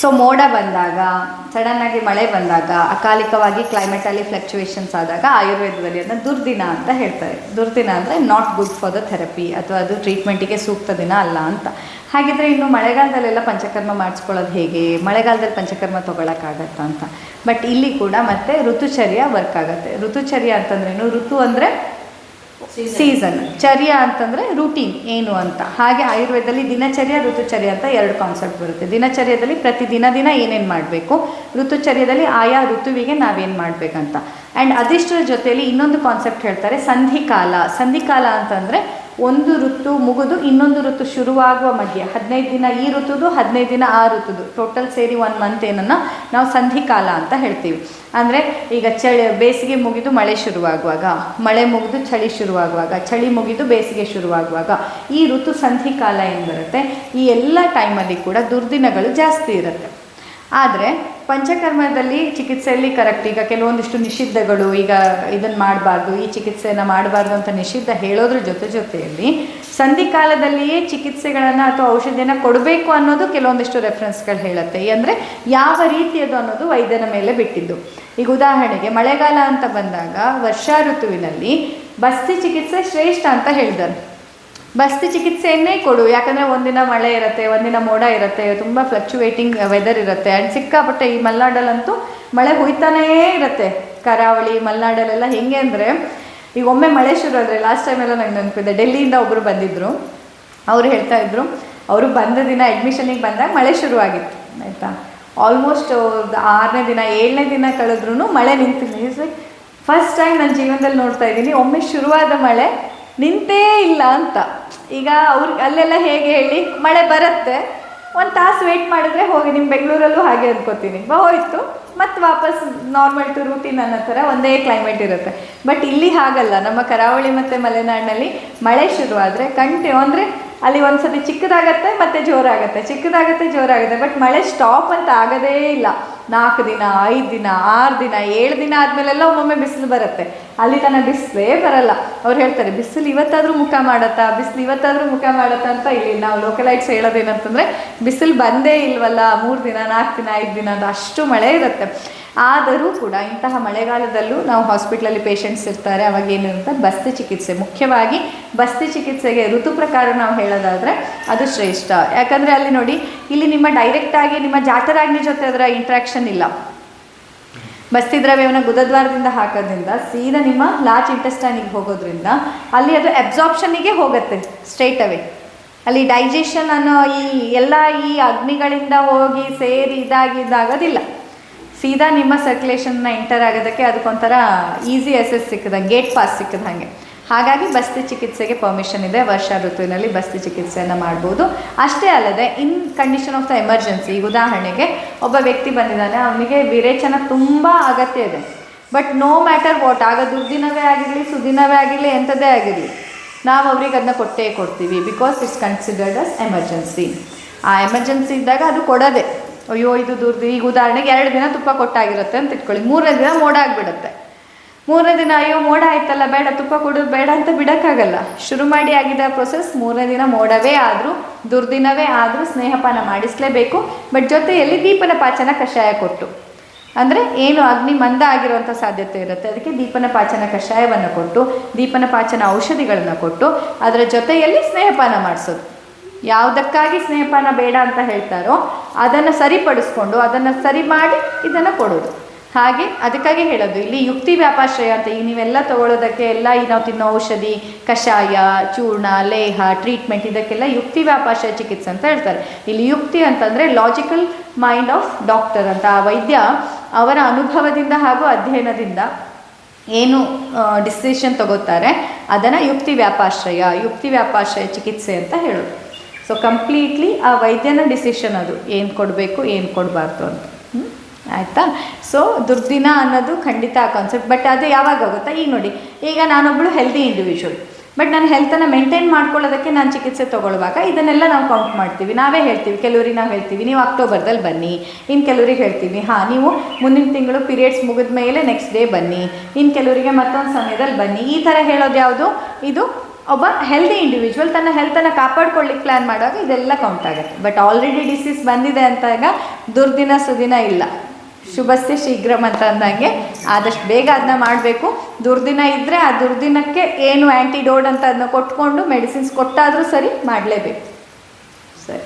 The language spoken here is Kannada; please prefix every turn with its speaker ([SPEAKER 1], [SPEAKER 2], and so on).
[SPEAKER 1] ಸೊ ಮೋಡ ಬಂದಾಗ ಸಡನ್ನಾಗಿ ಮಳೆ ಬಂದಾಗ, ಅಕಾಲಿಕವಾಗಿ ಕ್ಲೈಮೇಟಲ್ಲಿ ಫ್ಲಕ್ಚುಯೇಷನ್ಸ್ ಆದಾಗ ಆಯುರ್ವೇದದಲ್ಲಿ ಅದನ್ನು ದುರ್ದಿನ ಅಂತ ಹೇಳ್ತಾರೆ. ದುರ್ದಿನ ಅಂದರೆ not good for the therapy ಅಥವಾ ಅದು ಟ್ರೀಟ್ಮೆಂಟಿಗೆ ಸೂಕ್ತ ದಿನ ಅಲ್ಲ ಅಂತ. ಹಾಗಿದ್ರೆ ಇನ್ನು ಮಳೆಗಾಲದಲ್ಲೆಲ್ಲ ಪಂಚಕರ್ಮ ಮಾಡಿಸ್ಕೊಳ್ಳೋದು ಹೇಗೆ? ಮಳೆಗಾಲದಲ್ಲಿ ಪಂಚಕರ್ಮ ತೊಗೊಳಕ್ಕಾಗತ್ತಾ ಅಂತ. ಬಟ್ ಇಲ್ಲಿ ಕೂಡ ಮತ್ತೆ ಋತುಚರ್ಯ ವರ್ಕ್ ಆಗುತ್ತೆ. ಋತುಚರ್ಯ ಅಂತಂದ್ರೇನು? ಋತು ಅಂದರೆ ಸೀಸನ್ ಚರ್ಯ ಅಂತಂದರೆ ರೂಟೀನ್ ಏನು ಅಂತ. ಹಾಗೆ ಆಯುರ್ವೇದದಲ್ಲಿ ದಿನಚರ್ಯ, ಋತುಚರ್ಯ ಅಂತ ಎರಡು ಕಾನ್ಸೆಪ್ಟ್ ಬರುತ್ತೆ. ದಿನಚರ್ಯದಲ್ಲಿ ಪ್ರತಿ ದಿನ ದಿನ ಏನೇನು ಮಾಡಬೇಕು? ಋತುಚರ್ಯದಲ್ಲಿ ಆಯಾ ಋತುವಿಗೆ ನಾವೇನು ಮಾಡಬೇಕಂತ. ಆ್ಯಂಡ್ ಅದಿಷ್ಟರ ಜೊತೆಯಲ್ಲಿ ಇನ್ನೊಂದು ಕಾನ್ಸೆಪ್ಟ್ ಹೇಳ್ತಾರೆ, ಸಂಧಿಕಾಲ. ಸಂಧಿಕಾಲ ಅಂತಂದರೆ ಒಂದು ಋತು ಮುಗಿದು ಇನ್ನೊಂದು ಋತು ಶುರುವಾಗುವ ಮಧ್ಯೆ, ಹದಿನೈದು ದಿನ ಈ ಋತುದು, ಹದಿನೈದು ದಿನ ಆ ಋತುದು. ಟೋಟಲ್ ಸೇರಿ ಒನ್ ಮಂತ್ ಏನನ್ನು ನಾವು ಸಂಧಿಕಾಲ ಅಂತ ಹೇಳ್ತೀವಿ. ಅಂದರೆ ಈಗ ಚಳಿ, ಬೇಸಿಗೆ ಮುಗಿದು ಮಳೆ ಶುರುವಾಗುವಾಗ, ಮಳೆ ಮುಗಿದು ಚಳಿ ಶುರುವಾಗುವಾಗ, ಚಳಿ ಮುಗಿದು ಬೇಸಿಗೆ ಶುರುವಾಗುವಾಗ ಈ ಋತು ಸಂಧಿಕಾಲ ಏನು ಬರುತ್ತೆ? ಈ ಎಲ್ಲ ಟೈಮಲ್ಲಿ ಕೂಡ ದುರ್ದಿನಗಳು ಜಾಸ್ತಿ ಇರುತ್ತೆ. ಆದರೆ ಪಂಚಕರ್ಮದಲ್ಲಿ ಚಿಕಿತ್ಸೆಯಲ್ಲಿ ಕರೆಕ್ಟ್ ಈಗ ಕೆಲವೊಂದಿಷ್ಟು ನಿಷಿದ್ಧಗಳು, ಈಗ ಇದನ್ನು ಮಾಡಬಾರ್ದು, ಈ ಚಿಕಿತ್ಸೆಯನ್ನು ಮಾಡಬಾರ್ದು ಅಂತ ನಿಷಿದ್ಧ ಹೇಳೋದ್ರ ಜೊತೆ ಜೊತೆಯಲ್ಲಿ ಸಂಧಿಕಾಲದಲ್ಲಿಯೇ ಚಿಕಿತ್ಸೆಗಳನ್ನು ಅಥವಾ ಔಷಧಿಯನ್ನು ಕೊಡಬೇಕು ಅನ್ನೋದು ಕೆಲವೊಂದಿಷ್ಟು ರೆಫರೆನ್ಸ್ಗಳು ಹೇಳುತ್ತೆ. ಅಂದರೆ ಯಾವ ರೀತಿಯದು ಅನ್ನೋದು ವೈದ್ಯನ ಮೇಲೆ ಬಿಟ್ಟಿದ್ದು. ಈಗ ಉದಾಹರಣೆಗೆ ಮಳೆಗಾಲ ಅಂತ ಬಂದಾಗ ವರ್ಷಾ ಋತುವಿನಲ್ಲಿ ಬಸ್ತಿ ಚಿಕಿತ್ಸೆ ಶ್ರೇಷ್ಠ ಅಂತ ಹೇಳಿದ್ದಾರೆ ಬಸ್ತಿ ಚಿಕಿತ್ಸೆಯನ್ನೇ ಕೊಡು. ಯಾಕಂದರೆ ಒಂದಿನ ಮಳೆ ಇರುತ್ತೆ, ಒಂದಿನ ಮೋಡ ಇರುತ್ತೆ, ತುಂಬ ಫ್ಲಕ್ಚುವೇಟಿಂಗ್ ವೆದರ್ ಇರುತ್ತೆ. ಆ್ಯಂಡ್ ಸಿಕ್ಕಾಪಟ್ಟೆ ಈ ಮಲೆನಾಡಲ್ಲಂತೂ ಮಳೆ ಹೊಯ್ತಾನೇ ಇರುತ್ತೆ. ಕರಾವಳಿ, ಮಲೆನಾಡಲ್ಲೆಲ್ಲ ಹೆಂಗೆ ಅಂದರೆ, ಈಗ ಒಮ್ಮೆ ಮಳೆ ಶುರು ಆದರೆ ಲಾಸ್ಟ್ ಟೈಮೆಲ್ಲ ನನಗೆ ನೆನಪಿದೆ, ಡೆಲ್ಲಿಯಿಂದ ಒಬ್ಬರು ಬಂದಿದ್ದರು ಅವರು ಹೇಳ್ತಾ ಇದ್ರು, ಅವರು ಬಂದ ದಿನ ಅಡ್ಮಿಷನಿಗೆ ಬಂದಾಗ ಮಳೆ ಶುರುವಾಗಿತ್ತು ಆಯಿತಾ? ಆಲ್ಮೋಸ್ಟ್ ಆರನೇ ದಿನ, ಏಳನೇ ದಿನ ಕಳೆದ್ರೂ ಮಳೆ ನಿಂತಿಲ್ಲ ಫಸ್ಟ್ ಟೈಮ್ ನನ್ನ ಜೀವನದಲ್ಲಿ ನೋಡ್ತಾ ಇದ್ದೀನಿ, ಒಮ್ಮೆ ಶುರುವಾದ ಮಳೆ ನಿಂತೇ ಇಲ್ಲ ಅಂತ. ಈಗ ಅವ್ರಿಗೆ ಅಲ್ಲೆಲ್ಲ ಹೇಗೆ ಹೇಳಿ, ಮಳೆ ಬರುತ್ತೆ, ಒಂದು ತಾಸು ವೆಯ್ಟ್ ಮಾಡಿದ್ರೆ ಹೋಗಿ ನಿಮ್ಮ ಬೆಂಗಳೂರಲ್ಲೂ ಹಾಗೆ ಅಂದ್ಕೋತೀನಿ ಬಾ, ಹೋಯ್ತು. ಮತ್ತು ವಾಪಸ್ ನಾರ್ಮಲ್ ಟು ರೂಟೀನ್ ಅನ್ನೋ ಥರ ಒಂದೇ ಕ್ಲೈಮೇಟ್ ಇರುತ್ತೆ. ಬಟ್ ಇಲ್ಲಿ ಹಾಗಲ್ಲ. ನಮ್ಮ ಕರಾವಳಿ ಮತ್ತು ಮಲೆನಾಡಿನಲ್ಲಿ ಮಳೆ ಶುರುವಾದರೆ ಕಂಟಿನ್ಯೂ ಅಂದರೆ ಅಲ್ಲಿ ಒಂದ್ಸತಿ ಚಿಕ್ಕದಾಗತ್ತೆ, ಮತ್ತೆ ಜೋರಾಗುತ್ತೆ. ಚಿಕ್ಕದಾಗತ್ತೆ, ಜೋರಾಗುತ್ತೆ ಬಟ್ ಮಳೆ ಸ್ಟಾಪ್ ಅಂತ ಆಗೋದೇ ಇಲ್ಲ. ನಾಲ್ಕು ದಿನ, ಐದು ದಿನ, ಆರು ದಿನ, ಏಳು ದಿನ ಆದಮೇಲೆಲ್ಲ ಒಮ್ಮೊಮ್ಮೆ ಬಿಸಿಲು ಬರುತ್ತೆ. ಅಲ್ಲಿ ತನಕ ಬಿಸಿಲೇ ಬರಲ್ಲ. ಅವ್ರು ಹೇಳ್ತಾರೆ, ಬಿಸಿಲು ಇವತ್ತಾದರೂ ಮುಖ ಮಾಡತ್ತಾ? ಬಿಸಿಲು ಇವತ್ತಾದರೂ ಮುಖ ಮಾಡತ್ತಾ? ಅಂತ ಇಲ್ಲಿ ನಾವು ಲೋಕಲೈಟ್ಸ್ ಹೇಳೋದೇನಂತಂದರೆ, ಬಿಸಿಲು ಬಂದೇ ಇಲ್ವಲ್ಲ, ಮೂರು ದಿನ, ನಾಲ್ಕು ದಿನ, ಐದು ದಿನ ಅಂತ ಅಷ್ಟು ಮಳೆ ಇರುತ್ತೆ. ಆದರೂ ಕೂಡ ಇಂತಹ ಮಳೆಗಾಲದಲ್ಲೂ ನಾವು ಹಾಸ್ಪಿಟ್ಲಲ್ಲಿ ಪೇಷಂಟ್ಸ್ ಇರ್ತಾರೆ, ಅವಾಗ ಏನು ಅಂತ ಬಸ್ತಿ ಚಿಕಿತ್ಸೆ. ಮುಖ್ಯವಾಗಿ ಬಸ್ತಿ ಚಿಕಿತ್ಸೆಗೆ ಋತು ಪ್ರಕಾರ ನಾವು ಹೇಳೋದಾದರೆ ಅದು ಶ್ರೇಷ್ಠ. ಯಾಕಂದರೆ ಅಲ್ಲಿ ನೋಡಿ, ಇಲ್ಲಿ ನಿಮ್ಮ ಡೈರೆಕ್ಟಾಗಿ ನಿಮ್ಮ ಜಾತರಾಗ್ನಿ ಜೊತೆ ಅದರ ಇಂಟ್ರಾಕ್ಷನ್ ಇಲ್ಲ. ಬಸ್ತಿ ದ್ರವ್ಯವನ್ನು ಗುದದ್ವಾರದಿಂದ ಹಾಕೋದ್ರಿಂದ, ಸೀದಾ ನಿಮ್ಮ ಲಾರ್ಜ್ ಇಂಟೆಸ್ಟೈನಿಗೆ ಹೋಗೋದ್ರಿಂದ ಅಲ್ಲಿ ಅದು ಅಬ್ಸಾರ್ಪ್ಷನಿಗೆ ಹೋಗುತ್ತೆ ಸ್ಟ್ರೇಟ್ ಅವೇ ಅಲ್ಲಿ ಡೈಜೆಷನ್ ಅನ್ನೋ ಈ ಎಲ್ಲ ಈ ಅಗ್ನಿಗಳಿಂದ ಹೋಗಿ ಸೇರಿ ಇದಾಗಿ ಇದಾಗೋದಿಲ್ಲ. ಸೀದಾ ನಿಮ್ಮ ಸರ್ಕ್ಯುಲೇಷನ್ನ ಎಂಟರ್ ಆಗೋದಕ್ಕೆ ಅದಕ್ಕೊಂಥರ ಈಸಿ ಎಸೆಸ್ ಸಿಕ್ಕದಂಗೆ ಗೇಟ್ ಪಾಸ್ ಸಿಕ್ಕದ ಹಾಗೆ. ಹಾಗಾಗಿ ಬಸ್ತಿ ಚಿಕಿತ್ಸೆಗೆ ಪರ್ಮಿಷನ್ ಇದೆ. ವರ್ಷ ಋತುವಿನಲ್ಲಿ ಬಸ್ತಿ ಚಿಕಿತ್ಸೆಯನ್ನು ಮಾಡ್ಬೋದು. ಅಷ್ಟೇ ಅಲ್ಲದೆ in condition of the emergency ಈಗ ಉದಾಹರಣೆಗೆ ಒಬ್ಬ ವ್ಯಕ್ತಿ ಬಂದಿದ್ದಾನೆ, ಅವನಿಗೆ ವಿರೇಚನ ತುಂಬ ಅಗತ್ಯ ಇದೆ. ಬಟ್ ನೋ ಮ್ಯಾಟರ್ ವಾಟ್ ಆಗ ದುರ್ದಿನವೇ ಆಗಿರಲಿ, ಸುದಿನವೇ ಆಗಿರಲಿ, ಎಂಥದ್ದೇ ಆಗಿರಲಿ, ನಾವು ಅವ್ರಿಗೆ ಅದನ್ನ ಕೊಟ್ಟೇ ಕೊಡ್ತೀವಿ because it's considered as emergency ಆ ಎಮರ್ಜೆನ್ಸಿ ಇದ್ದಾಗ ಅದು ಕೊಡೋದೆ ಅಯ್ಯೋ, ಇದು ದುರ್ದು, ಈಗ ಉದಾಹರಣೆಗೆ ಎರಡು ದಿನ ತುಪ್ಪ ಕೊಟ್ಟಾಗಿರುತ್ತೆ ಅಂತ ಇಟ್ಕೊಳ್ಳಿ. ಮೂರನೇ ದಿನ ಮೋಡ ಆಗಿಬಿಡುತ್ತೆ. ಮೂರನೇ ದಿನ, ಅಯ್ಯೋ, ಮೋಡ ಆಯ್ತಲ್ಲ, ಬೇಡ, ತುಪ್ಪ ಕೊಡೋದು ಬೇಡ ಅಂತ ಬಿಡೋಕ್ಕಾಗಲ್ಲ. ಶುರು ಮಾಡಿ ಆಗಿದ್ದ ಪ್ರೊಸೆಸ್ ಮೂರನೇ ದಿನ ಮೋಡವೇ ಆದರೂ, ದುರ್ದಿನವೇ ಆದರೂ ಸ್ನೇಹಪಾನ ಮಾಡಿಸಲೇಬೇಕು. ಬಟ್ ಜೊತೆಯಲ್ಲಿ ದೀಪನ ಪಾಚನ ಕಷಾಯ ಕೊಟ್ಟು. ಅಂದರೆ ಏನು ಅಗ್ನಿ ಮಂದ ಆಗಿರುವಂಥ ಸಾಧ್ಯತೆ ಇರುತ್ತೆ. ಅದಕ್ಕೆ ದೀಪನ ಪಾಚನ ಕಷಾಯವನ್ನು ಕೊಟ್ಟು, ದೀಪನ ಪಾಚನ ಔಷಧಿಗಳನ್ನು ಕೊಟ್ಟು, ಅದರ ಜೊತೆಯಲ್ಲಿ ಸ್ನೇಹಪಾನ ಮಾಡಿಸೋದು. ಯಾವುದಕ್ಕಾಗಿ ಸ್ನೇಹಪಾನ ಬೇಡ ಅಂತ ಹೇಳ್ತಾರೋ ಅದನ್ನು ಸರಿಪಡಿಸ್ಕೊಂಡು ಅದನ್ನು ಸರಿ ಮಾಡಿ ಇದನ್ನು ಕೊಡೋದು. ಹಾಗೆ ಅದಕ್ಕಾಗಿ ಹೇಳೋದು, ಇಲ್ಲಿ ಯುಕ್ತಿ ವ್ಯಾಪಾಶ್ರಯ ಅಂತ ಈಗ ನೀವೆಲ್ಲ ತಗೊಳ್ಳೋದಕ್ಕೆ ಎಲ್ಲ ಈ ನಾವು ತಿನ್ನೋ ಔಷಧಿ, ಕಷಾಯ, ಚೂರ್ಣ, ಲೇಹ ಟ್ರೀಟ್ಮೆಂಟ್ ಇದಕ್ಕೆಲ್ಲ ಯುಕ್ತಿ ವ್ಯಾಪಾಶ್ರಯ ಚಿಕಿತ್ಸೆ ಅಂತ ಹೇಳ್ತಾರೆ. ಇಲ್ಲಿ ಯುಕ್ತಿ ಅಂತಂದರೆ ಲಾಜಿಕಲ್ ಮೈಂಡ್ ಆಫ್ ಡಾಕ್ಟರ್ ಅಂತ. ಆ ವೈದ್ಯ ಅವರ ಅನುಭವದಿಂದ ಹಾಗೂ ಅಧ್ಯಯನದಿಂದ ಏನು ಡಿಸಿಷನ್ ತಗೋತಾರೆ, ಅದನ್ನು ಯುಕ್ತಿ ವ್ಯಾಪಾಶ್ರಯ ಯುಕ್ತಿ ವ್ಯಾಪಾಶ್ರಯ ಚಿಕಿತ್ಸೆ ಅಂತ ಹೇಳೋದು. ಸೊ ಕಂಪ್ಲೀಟ್ಲಿ ಆ ವೈದ್ಯನ ಡಿಸಿಷನ್ ಅದು. ಏನು ಕೊಡಬೇಕು, ಏನು ಕೊಡಬಾರ್ದು ಅಂತ? ಆಯಿತಾ? ಸೊ ದುರ್ದಿನ ಅನ್ನೋದು ಖಂಡಿತ ಆ ಕಾನ್ಸೆಪ್ಟ್ ಬಟ್ ಅದು ಯಾವಾಗ ಆಗುತ್ತಾ ಈಗ ನೋಡಿ. ಈಗ ನಾನೊಬ್ಬಳು ಹೆಲ್ದಿ ಇಂಡಿವಿಜುವಲ್ ಬಟ್ ನಾನು ಹೆಲ್ತನ್ನು ಮೇಂಟೈನ್ ಮಾಡ್ಕೊಳ್ಳೋದಕ್ಕೆ ನಾನು ಚಿಕಿತ್ಸೆ ತೊಗೊಳ್ಳುವಾಗ ಇದನ್ನೆಲ್ಲ ನಾವು ಕೌಂಟ್ ಮಾಡ್ತೀವಿ. ನಾವೇ ಹೇಳ್ತೀವಿ. ಕೆಲವರಿಗೆ ನಾವು ಹೇಳ್ತೀವಿ. ನೀವು ಅಕ್ಟೋಬರ್ದಲ್ಲಿ ಬನ್ನಿ. ಇನ್ನು ಕೆಲವರಿಗೆ ಹೇಳ್ತೀವಿ. ಹಾಂ, ನೀವು ಮುಂದಿನ ತಿಂಗಳು ಪೀರಿಯಡ್ಸ್ ಮುಗಿದ ಮೇಲೆ ನೆಕ್ಸ್ಟ್ ಡೇ ಬನ್ನಿ. ಇನ್ನು ಕೆಲವರಿಗೆ ಮತ್ತೊಂದು ಸಮಯದಲ್ಲಿ ಬನ್ನಿ. ಈ ಥರ ಹೇಳೋದು ಯಾವುದು? ಇದು ಒಬ್ಬ ಹೆಲ್ದಿ ಇಂಡಿವಿಜುವಲ್ ತನ್ನ ಹೆಲ್ತನ್ನು ಕಾಪಾಡ್ಕೊಳ್ಳಿಕ್ಕೆ ಪ್ಲ್ಯಾನ್ ಮಾಡುವಾಗ ಇದೆಲ್ಲ ಕೌಂಟ್ ಆಗುತ್ತೆ. ಬಟ್ ಆಲ್ರೆಡಿ ಡಿಸೀಸ್ ಬಂದಿದೆ ಅಂತಾಗ ದುರ್ದಿನ ಸುದಿನ ಇಲ್ಲ. ಶುಭಸ್ಯ ಶೀಘ್ರಂ ಅಂತ ಅಂದಂಗೆ ಆದಷ್ಟು ಬೇಗ ಅದನ್ನ ಮಾಡಬೇಕು. ದುರ್ದಿನ ಇದ್ದರೆ ಆ ದುರ್ದಿನಕ್ಕೆ ಏನು ಆ್ಯಂಟಿಡೋಡ್ ಅಂತ ಅದನ್ನ ಕೊಟ್ಕೊಂಡು ಮೆಡಿಸಿನ್ಸ್ ಕೊಟ್ಟಾದರೂ ಸರಿ ಮಾಡಲೇಬೇಕು. ಸರಿ.